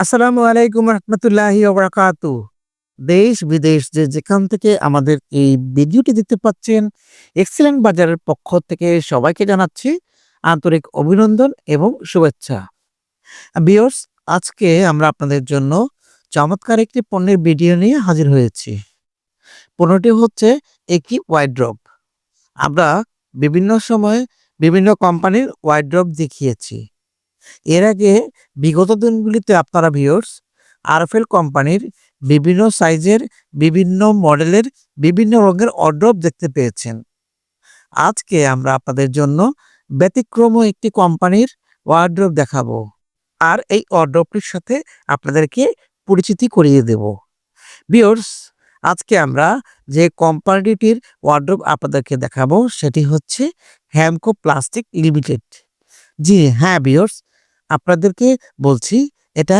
আসসালামু আলাইকুম রহমতুল্লাহি দেশ বিদেশ যে যেখান থেকে আমাদের এই ভিডিওটি দেখতে পাচ্ছেন, এক্সিলেন্ট বাজারের পক্ষ থেকে সবাইকে জানাচ্ছি আন্তরিক অভিনন্দন এবং শুভেচ্ছা। বিয়র্স আজকে আমরা আপনাদের জন্য চমৎকার একটি পণ্যের ভিডিও নিয়ে হাজির হয়েছি। পণ্যটি হচ্ছে একটি ওয়াইড্রপ আমরা বিভিন্ন সময় বিভিন্ন কোম্পানির ওয়াইড্রপ দেখিয়েছি। এর আগে বিগত দিনগুলিতে আপনারা ভিওর্স আরফেল কোম্পানির বিভিন্ন সাইজের, বিভিন্ন মডেলের, বিভিন্ন রঙের অর্ড্রপ দেখতে পেয়েছেন। আজকে আমরা আপনাদের জন্য ব্যতিক্রম একটি কোম্পানির ওয়ার্ড্রপ দেখাবো। আর এই অর্ড্রপটির সাথে আপনাদেরকে পরিচিতি করিয়ে দেব। ভিউয়ার্স আজকে আমরা যে কোম্পানিটির ওয়ার্ড্রপ আপনাদেরকে দেখাবো, সেটি হচ্ছে হ্যামকো প্লাস্টিক লিমিটেড জি হ্যাঁ ভিউয়ার্স আপনাদেরকে বলছি, এটা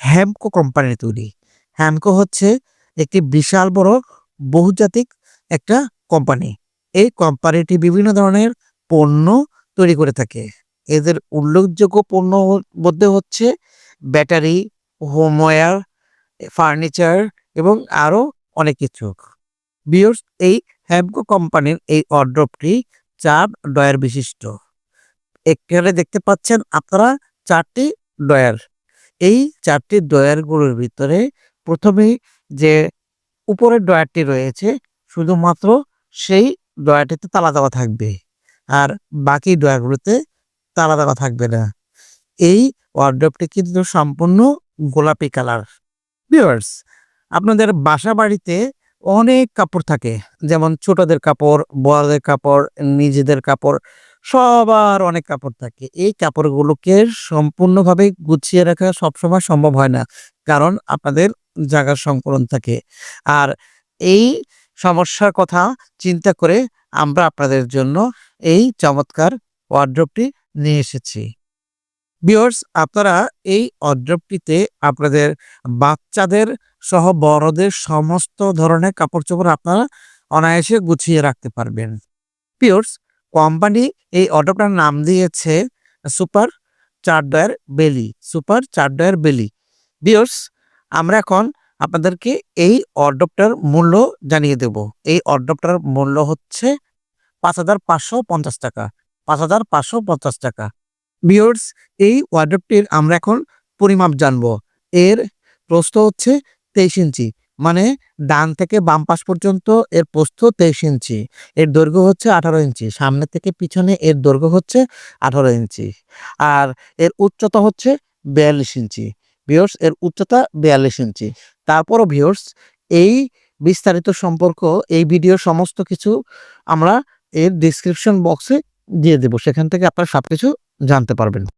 হ্যামকো কোম্পানির তৈরি। হ্যামকো হচ্ছে একটি বিশাল বড় বহুজাতিক একটা কোম্পানি। এই কোম্পানিটি বিভিন্ন ধরনের পণ্য তৈরি করে থাকে। এদের উল্লেখযোগ্য পণ্য মধ্যে হচ্ছে ব্যাটারি, হোমওয়্যার, ফার্নিচার এবং আরও অনেক কিছু। বিয়র্স এই হ্যামকো কোম্পানির এই অর্ড্রপটি চার ডয়ার বিশিষ্ট। এখানে দেখতে পাচ্ছেন আপনারা চারটি ডয়ার এই চারটি ডয়ারগুলোর ভিতরে প্রথমেই যে উপরের ডয়ারটি রয়েছে, শুধুমাত্র সেই ডয়ারটিতে তালা দেওয়া থাকবে আর বাকি ডয়ারগুলোতে তালা দেওয়া থাকবে না। এই ওয়ার্ড্রপটি কিন্তু সম্পূর্ণ গোলাপি কালার ভিউয়ার্স আপনাদের বাসা বাড়িতে অনেক কাপড় থাকে, যেমন ছোটদের কাপড়, বড়দের কাপড়, নিজেদের কাপড়। সবার অনেক কাপড় থাকে। এই কাপড়গুলোকে সম্পূর্ণভাবে গুছিয়ে রাখা সবসময় সম্ভব হয় না। কারণ আপনাদের জায়গার সংকলন থাকে। আর এই সমস্যার কথা চিন্তা করে আমরা আপনাদের জন্য এই চমৎকার ওয়ার্ড্রপটি নিয়ে এসেছি। বিয়র্স আপনারা এই অর্ড্রপটিতে আপনাদের বাচ্চাদের সহ বড়দের সমস্ত ধরনের কাপড় চোপড় আপনারা অনায়াসে গুছিয়ে রাখতে পারবেন। পিওর্স কোম্পানি এই অর্ডারটার নাম দিয়েছে সুপার চারডয়ার বেলি, সুপার চারডয়ার বেলি। বিয়র্স আমরা এখন আপনাদেরকে এই অর্ডারটার মূল্য জানিয়ে দেব। এই অর্ডারটার মূল্য হচ্ছে পাঁচ হাজার পাঁচশো পঞ্চাশ টাকা, পাঁচ হাজার পাঁচশো পঞ্চাশ টাকা। বিয়র্স এই ওয়ার্ড্রপটির আমরা এখন পরিমাপ জানব। এর প্রস্থ হচ্ছে তেইশ ইঞ্চি। মানে ডান থেকে বাম পাশ পর্যন্ত এর প্রস্থ তেইশ ইঞ্চি, এর দৈর্ঘ্য হচ্ছে আঠারো ইঞ্চি, সামনে থেকে পিছনে এর দৈর্ঘ্য হচ্ছে আঠারো ইঞ্চি, আর এর উচ্চতা হচ্ছে বিয়াল্লিশ ইঞ্চি ভিওর্স এর উচ্চতা বিয়াল্লিশ ইঞ্চি। তারপরও ভিওর্স এই বিস্তারিত সম্পর্ক, এই ভিডিওর সমস্ত কিছু আমরা এর ডিসক্রিপশন বক্সে দিয়ে দেব, সেখান থেকে আপনারা সবকিছু জানতে পারবেন।